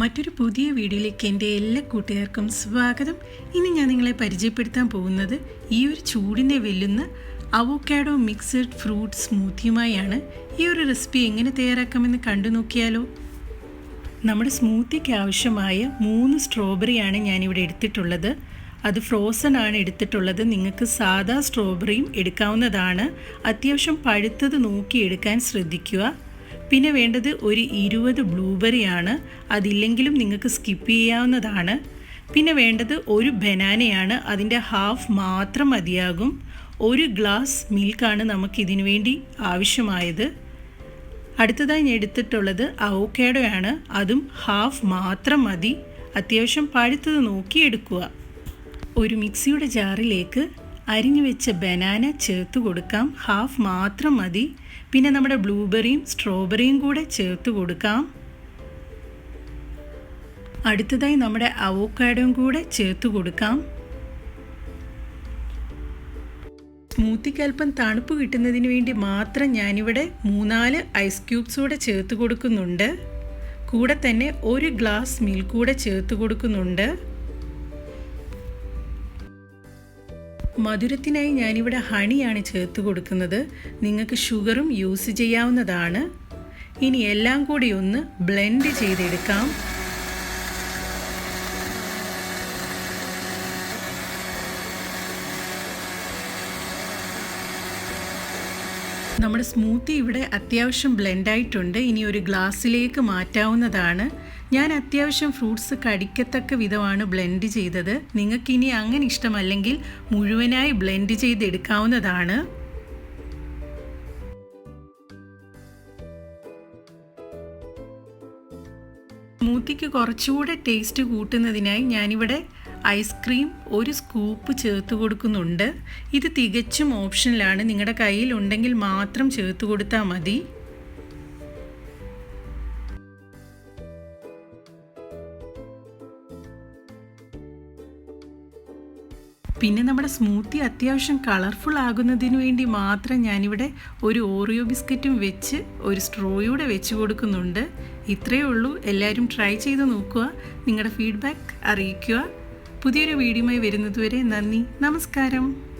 മറ്റൊരു പുതിയ വീഡിയോയിലേക്ക് എന്റെ എല്ലാ കൂട്ടുകാർക്കും സ്വാഗതം. ഇനി ഞാൻ നിങ്ങളെ പരിചയപ്പെടുത്താൻ പോകുന്നത് ഈ ഒരു ചൂടിനെ വെല്ലുന്ന അവോക്കാഡോ മിക്സഡ് ഫ്രൂട്ട് സ്മൂത്തിയുമായാണ്. ഈ ഒരു റെസിപ്പി എങ്ങനെ തയ്യാറാക്കാമെന്ന് കണ്ടു നോക്കിയാലോ? നമ്മുടെ സ്മൂത്തിക്ക് ആവശ്യമായ മൂന്ന് സ്ട്രോബെറിയാണ് ഞാനിവിടെ എടുത്തിട്ടുള്ളത്. അത് ഫ്രോസൺ ആണ് എടുത്തിട്ടുള്ളത്. നിങ്ങൾക്ക് സാധാ സ്ട്രോബെറിയും എടുക്കാവുന്നതാണ്. അത്യാവശ്യം പഴുത്തത് നോക്കി എടുക്കാൻ ശ്രദ്ധിക്കുക. പിന്നെ വേണ്ടത് ഒരു ഇരുപത് ബ്ലൂബെറിയാണ്. അതില്ലെങ്കിലും നിങ്ങൾക്ക് സ്കിപ്പ് ചെയ്യാവുന്നതാണ്. പിന്നെ വേണ്ടത് ഒരു ബനാനയാണ്. അതിന്റെ ഹാഫ് മാത്രം മതിയാകും. ഒരു ഗ്ലാസ് മിൽക്കാണ് നമുക്കിതിനു വേണ്ടി ആവശ്യമായത്. അടുത്തതായി ഞാൻ എടുത്തിട്ടുള്ളത് അവോക്കാഡോയാണ് അതും ഹാഫ് മാത്രം മതി. അത്യാവശ്യം പഴുത്തത് നോക്കി എടുക്കുക ഒരു മിക്സിയുടെ ജാറിലേക്ക് അരിഞ്ഞു വെച്ച ബനാന ചേർത്ത് കൊടുക്കാം. ഹാഫ് മാത്രം മതി. പിന്നെ നമ്മുടെ ബ്ലൂബെറിയും സ്ട്രോബെറിയും കൂടെ ചേർത്ത് കൊടുക്കാം. അടുത്തതായി നമ്മുടെ അവോക്കാഡോയും കൂടെ ചേർത്ത് കൊടുക്കാം. സ്മൂത്തിക്ക് അല്പം തണുപ്പ് കിട്ടുന്നതിന് വേണ്ടി മാത്രം ഞാനിവിടെ മൂന്നാൽ ഐസ് ക്യൂബ്സ് കൂടെ ചേർത്ത് കൊടുക്കുന്നുണ്ട്. കൂടെ തന്നെ ഒരു ഗ്ലാസ് മിൽക്ക് കൂടെ ചേർത്ത് കൊടുക്കുന്നുണ്ട്. മധുരത്തിനായി ഞാനിവിടെ ഹണിയാണ് ചേർത്ത് കൊടുക്കുന്നത്. നിങ്ങൾക്ക് ഷുഗറും യൂസ് ചെയ്യാവുന്നതാണ്. ഇനി എല്ലാം കൂടി ഒന്ന് ബ്ലെൻഡ് ചെയ്തെടുക്കാം. നമ്മുടെ സ്മൂത്തി ഇവിടെ അത്യാവശ്യം ബ്ലെൻഡായിട്ടുണ്ട്. ഇനി ഒരു ഗ്ലാസ്സിലേക്ക് മാറ്റാവുന്നതാണ്. ഞാൻ അത്യാവശ്യം ഫ്രൂട്ട്സ് കടിക്കത്തക്ക വിധമാണ് ബ്ലെൻഡ് ചെയ്തത്. നിങ്ങൾക്ക് ഇനി അങ്ങനെ ഇഷ്ടമല്ലെങ്കിൽ മുഴുവനായി ബ്ലെൻഡ് ചെയ്തെടുക്കാവുന്നതാണ് സ്മൂത്തിക്ക് കുറച്ചുകൂടെ ടേസ്റ്റ് കൂട്ടുന്നതിനായി ഞാനിവിടെ ഐസ്ക്രീം ഒരു സ്കൂപ്പ് ചേർത്ത് കൊടുക്കുന്നുണ്ട്. ഇത് തികച്ചും ഓപ്ഷനിലാണ്. നിങ്ങളുടെ കയ്യിൽ ഉണ്ടെങ്കിൽ മാത്രം ചേർത്ത് കൊടുത്താൽ മതി. പിന്നെ നമ്മുടെ സ്മൂത്തി അത്യാവശ്യം കളർഫുൾ ആകുന്നതിന് വേണ്ടി മാത്രം ഞാനിവിടെ ഒരു ഓറിയോ ബിസ്ക്കറ്റും വെച്ച് ഒരു സ്ട്രോയൂടെ വെച്ച് കൊടുക്കുന്നുണ്ട്. ഇത്രയേ ഉള്ളൂ. എല്ലാവരും ട്രൈ ചെയ്ത് നോക്കുക. നിങ്ങളുടെ ഫീഡ്ബാക്ക് അറിയിക്കുക. പുതിയൊരു വീഡിയോയുമായി വരുന്നതുവരെ നന്ദി. നമസ്കാരം.